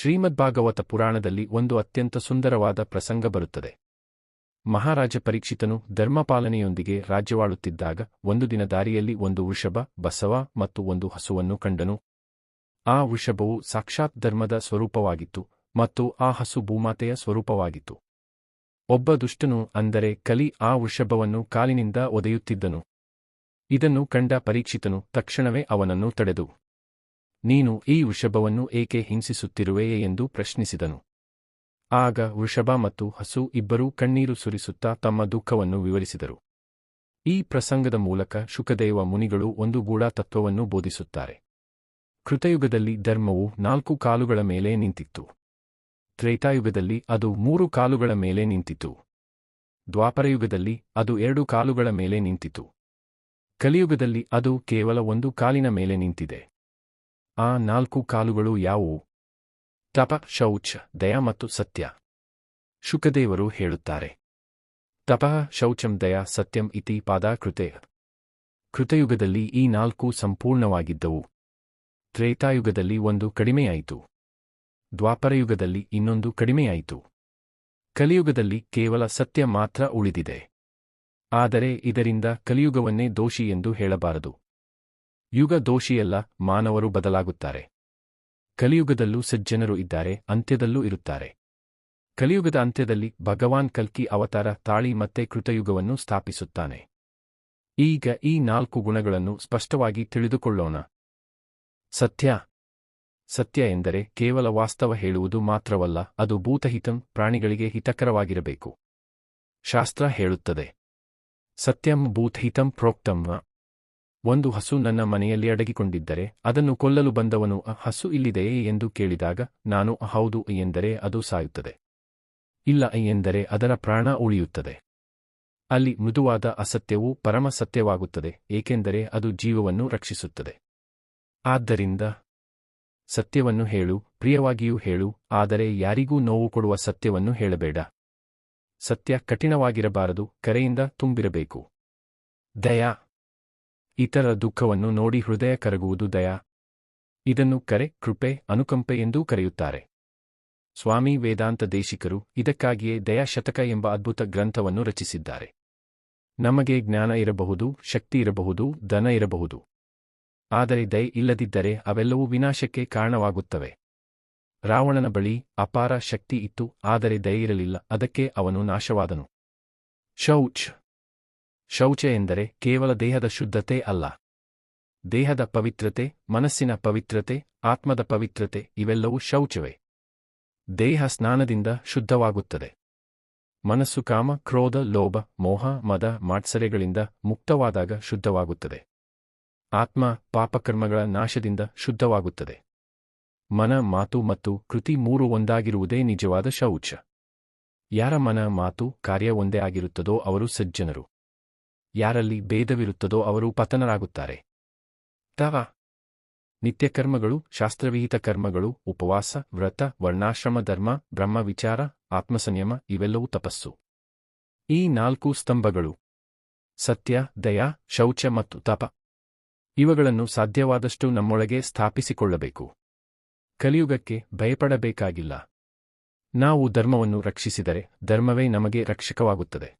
ಶ್ರೀಮದ್ಭಾಗವತ ಪುರಾಣದಲ್ಲಿ ಒಂದು ಅತ್ಯಂತ ಸುಂದರವಾದ ಪ್ರಸಂಗ ಬರುತ್ತದೆ. ಮಹಾರಾಜ ಪರೀಕ್ಷಿತನು ಧರ್ಮಪಾಲನೆಯೊಂದಿಗೆ ರಾಜ್ಯವಾಳುತ್ತಿದ್ದಾಗ ಒಂದು ದಿನ ದಾರಿಯಲ್ಲಿ ಒಂದು ವೃಷಭ, ಬಸವ ಮತ್ತು ಒಂದು ಹಸುವನ್ನು ಕಂಡನು. ಆ ವೃಷಭವು ಸಾಕ್ಷಾತ್ ಧರ್ಮದ ಸ್ವರೂಪವಾಗಿತ್ತು ಮತ್ತು ಆ ಹಸು ಭೂಮಾತೆಯ ಸ್ವರೂಪವಾಗಿತ್ತು. ಒಬ್ಬ ದುಷ್ಟನು ಅಂದರೆ ಕಲಿ ಆ ವೃಷಭವನ್ನು ಕಾಲಿನಿಂದ ಒದೆಯುತ್ತಿದ್ದನು. ಇದನ್ನು ಕಂಡ ಪರೀಕ್ಷಿತನು ತಕ್ಷಣವೇ ಅವನನ್ನು ತಡೆದು ನೀನು ಈ ವೃಷಭವನ್ನು ಏಕೆ ಹಿಂಸಿಸುತ್ತಿರುವೆಯೇ ಎಂದು ಪ್ರಶ್ನಿಸಿದನು. ಆಗ ವೃಷಭ ಮತ್ತು ಹಸು ಇಬ್ಬರೂ ಕಣ್ಣೀರು ಸುರಿಸುತ್ತಾ ತಮ್ಮ ದುಃಖವನ್ನು ವಿವರಿಸಿದರು. ಈ ಪ್ರಸಂಗದ ಮೂಲಕ ಶುಕದೇವ ಮುನಿಗಳು ಒಂದು ಗೂಢ ತತ್ವವನ್ನು ಬೋಧಿಸುತ್ತಾರೆ. ಕೃತಯುಗದಲ್ಲಿ ಧರ್ಮವು ನಾಲ್ಕು ಕಾಲುಗಳ ಮೇಲೆ ನಿಂತಿತ್ತು. ತ್ರೇತಾಯುಗದಲ್ಲಿ ಅದು ಮೂರು ಕಾಲುಗಳ ಮೇಲೆ ನಿಂತಿತು ದ್ವಾಪರಯುಗದಲ್ಲಿ ಅದು ಎರಡು ಕಾಲುಗಳ ಮೇಲೆ ನಿಂತಿತು ಕಲಿಯುಗದಲ್ಲಿ ಅದು ಕೇವಲ ಒಂದು ಕಾಲಿನ ಮೇಲೆ ನಿಂತಿದೆ. ಆ ನಾಲ್ಕು ಕಾಲುಗಳು ಯಾವುವು? ತಪ, ಶೌಚ, ದಯ ಮತ್ತು ಸತ್ಯ. ಶುಕದೇವರು ಹೇಳುತ್ತಾರೆ. ತಪಃ, ಶೌಚಂ, ದಯ, ಸತ್ಯಂ ಇತಿ ಪಾದಾಕೃತೆ. ಕೃತಯುಗದಲ್ಲಿ ಈ ನಾಲ್ಕು ಸಂಪೂರ್ಣವಾಗಿದ್ದವು. ತ್ರೇತಾಯುಗದಲ್ಲಿ ಒಂದು ಕಡಿಮೆಯಾಯಿತು. ದ್ವಾಪರಯುಗದಲ್ಲಿ ಇನ್ನೊಂದು ಕಡಿಮೆಯಾಯಿತು. ಕಲಿಯುಗದಲ್ಲಿ ಕೇವಲ ಸತ್ಯ ಮಾತ್ರ ಉಳಿದಿದೆ. ಆದರೆ ಇದರಿಂದ ಕಲಿಯುಗವನ್ನೇ ದೋಷಿ ಎಂದು ಹೇಳಬಾರದು. ಯುಗ ದೋಷಿಯಲ್ಲ ಮಾನವರು ಬದಲಾಗುತ್ತಾರೆ. ಕಲಿಯುಗದಲ್ಲೂ ಸಜ್ಜನರು ಇದ್ದಾರೆ, ಅಂತ್ಯದಲ್ಲೂ ಇರುತ್ತಾರೆ. ಕಲಿಯುಗದ ಅಂತ್ಯದಲ್ಲಿ ಭಗವಾನ್ ಕಲ್ಕಿ ಅವತಾರ ತಾಳಿ ಮತ್ತೆ ಕೃತಯುಗವನ್ನು ಸ್ಥಾಪಿಸುತ್ತಾನೆ. ಈಗ ಈ ನಾಲ್ಕು ಗುಣಗಳನ್ನು ಸ್ಪಷ್ಟವಾಗಿ ತಿಳಿದುಕೊಳ್ಳೋಣ. ಸತ್ಯ. ಸತ್ಯ ಎಂದರೆ ಕೇವಲ ವಾಸ್ತವ ಹೇಳುವುದು ಮಾತ್ರವಲ್ಲ, ಅದು ಭೂತಹಿತಂ ಪ್ರಾಣಿಗಳಿಗೆ ಹಿತಕರವಾಗಿರಬೇಕು. ಶಾಸ್ತ್ರ ಹೇಳುತ್ತದೆ. ಸತ್ಯಂ ಭೂತಹಿತಂ ಪ್ರೋಕ್ತಂ ಒಂದು ಹಸು ನನ್ನ ಮನೆಯಲ್ಲಿ ಅಡಗಿಕೊಂಡಿದ್ದರೆ ಅದನ್ನು ಕೊಲ್ಲಲು ಬಂದವನು ಹಸು ಇಲ್ಲಿದೆಯೇ? ಎಂದು ಕೇಳಿದಾಗ, ನಾನು ಹೌದು ಎಂದರೆ ಅದು ಸಾಯುತ್ತದೆ. ಇಲ್ಲ ಎಂದರೆ ಅದರ ಪ್ರಾಣ ಉಳಿಯುತ್ತದೆ. ಅಲ್ಲಿ ಮೃದುವಾದ ಅಸತ್ಯವು ಪರಮ ಸತ್ಯವಾಗುತ್ತದೆ, ಏಕೆಂದರೆ ಅದು ಜೀವವನ್ನು ರಕ್ಷಿಸುತ್ತದೆ. ಆದ್ದರಿಂದ ಸತ್ಯವನ್ನು ಹೇಳು, ಪ್ರಿಯವಾಗಿಯೂ ಹೇಳು, ಆದರೆ ಯಾರಿಗೂ ನೋವು ಕೊಡುವ ಸತ್ಯವನ್ನು ಹೇಳಬೇಡ. ಸತ್ಯ ಕಠಿಣವಾಗಿರಬಾರದು, ಕರೆಯಿಂದ ತುಂಬಿರಬೇಕು. ದಯಾ ಇತರ ದುಃಖವನ್ನು ನೋಡಿ ಹೃದಯ ಕರಗುವುದು ದಯ. ಇದನ್ನು ಕರೆ, ಕೃಪೆ, ಅನುಕಂಪೆ ಎಂದೂ ಕರೆಯುತ್ತಾರೆ. ಸ್ವಾಮಿ ವೇದಾಂತ ದೇಶಿಕರು ಇದಕ್ಕಾಗಿಯೇ ದಯಾ ಶತಕ ಎಂಬ ಅದ್ಭುತ ಗ್ರಂಥವನ್ನು ರಚಿಸಿದ್ದಾರೆ. ನಮಗೆ ಜ್ಞಾನ ಇರಬಹುದು, ಶಕ್ತಿ ಇರಬಹುದು, ಧನ ಇರಬಹುದು. ಆದರೆ ದಯ ಇಲ್ಲದಿದ್ದರೆ ಅವೆಲ್ಲವೂ ವಿನಾಶಕ್ಕೆ ಕಾರಣವಾಗುತ್ತವೆ. ರಾವಣನ ಬಳಿ ಅಪಾರ ಶಕ್ತಿ ಇತ್ತು, ಆದರೆ ದಯ ಇರಲಿಲ್ಲ, ಅದಕ್ಕೆ ಅವನು ನಾಶವಾದನು. ಶೌಚ್ ಶೌಚ ಎಂದರೆ ಕೇವಲ ದೇಹದ ಶುದ್ಧತೆ ಅಲ್ಲ. ದೇಹದ ಪವಿತ್ರತೆ, ಮನಸ್ಸಿನ ಪವಿತ್ರತೆ, ಆತ್ಮದ ಪವಿತ್ರತೆ ಇವೆಲ್ಲವೂ ಶೌಚವೇ. ದೇಹ ಸ್ನಾನದಿಂದ ಶುದ್ಧವಾಗುತ್ತದೆ. ಮನಸ್ಸು ಕಾಮ, ಕ್ರೋಧ, ಲೋಭ, ಮೋಹ, ಮದ ಮಾತ್ಸರೆಗಳಿಂದ ಮುಕ್ತವಾದಾಗ ಶುದ್ಧವಾಗುತ್ತದೆ. ಆತ್ಮ ಪಾಪಕರ್ಮಗಳ ನಾಶದಿಂದ ಶುದ್ಧವಾಗುತ್ತದೆ. ಮನ, ಮಾತು ಮತ್ತು ಕೃತಿ ಮೂರು ಒಂದಾಗಿರುವುದೇ ನಿಜವಾದ ಶೌಚ. ಯಾರ ಮನ, ಮಾತು, ಕಾರ್ಯ ಒಂದೇ ಆಗಿರುತ್ತದೋ ಅವರು ಸಜ್ಜನರು. ಯಾರಲ್ಲಿ ಭೇದವಿರುತ್ತದೋ ಅವರು ಪತನರಾಗುತ್ತಾರೆ. ತವ. ನಿತ್ಯಕರ್ಮಗಳು, ಶಾಸ್ತ್ರವಿಹಿತ ಕರ್ಮಗಳು, ಉಪವಾಸ, ವ್ರತ, ವರ್ಣಾಶ್ರಮ, ಧರ್ಮ, ಬ್ರಹ್ಮ, ವಿಚಾರ, ಆತ್ಮಸಂಯಮ, ಇವೆಲ್ಲವೂ ತಪಸ್ಸು. ಈ ನಾಲ್ಕು ಸ್ತಂಭಗಳು. ಸತ್ಯ, ದಯಾ, ಶೌಚ ಮತ್ತು ತಪ. ಇವುಗಳನ್ನು ಸಾಧ್ಯವಾದಷ್ಟು ನಮ್ಮೊಳಗೆ ಸ್ಥಾಪಿಸಿಕೊಳ್ಳಬೇಕು. ಕಲಿಯುಗಕ್ಕೆ ಭಯಪಡಬೇಕಾಗಿಲ್ಲ. ನಾವು ಧರ್ಮವನ್ನು ರಕ್ಷಿಸಿದರೆ ಧರ್ಮವೇ ನಮಗೆ ರಕ್ಷಕವಾಗುತ್ತದೆ.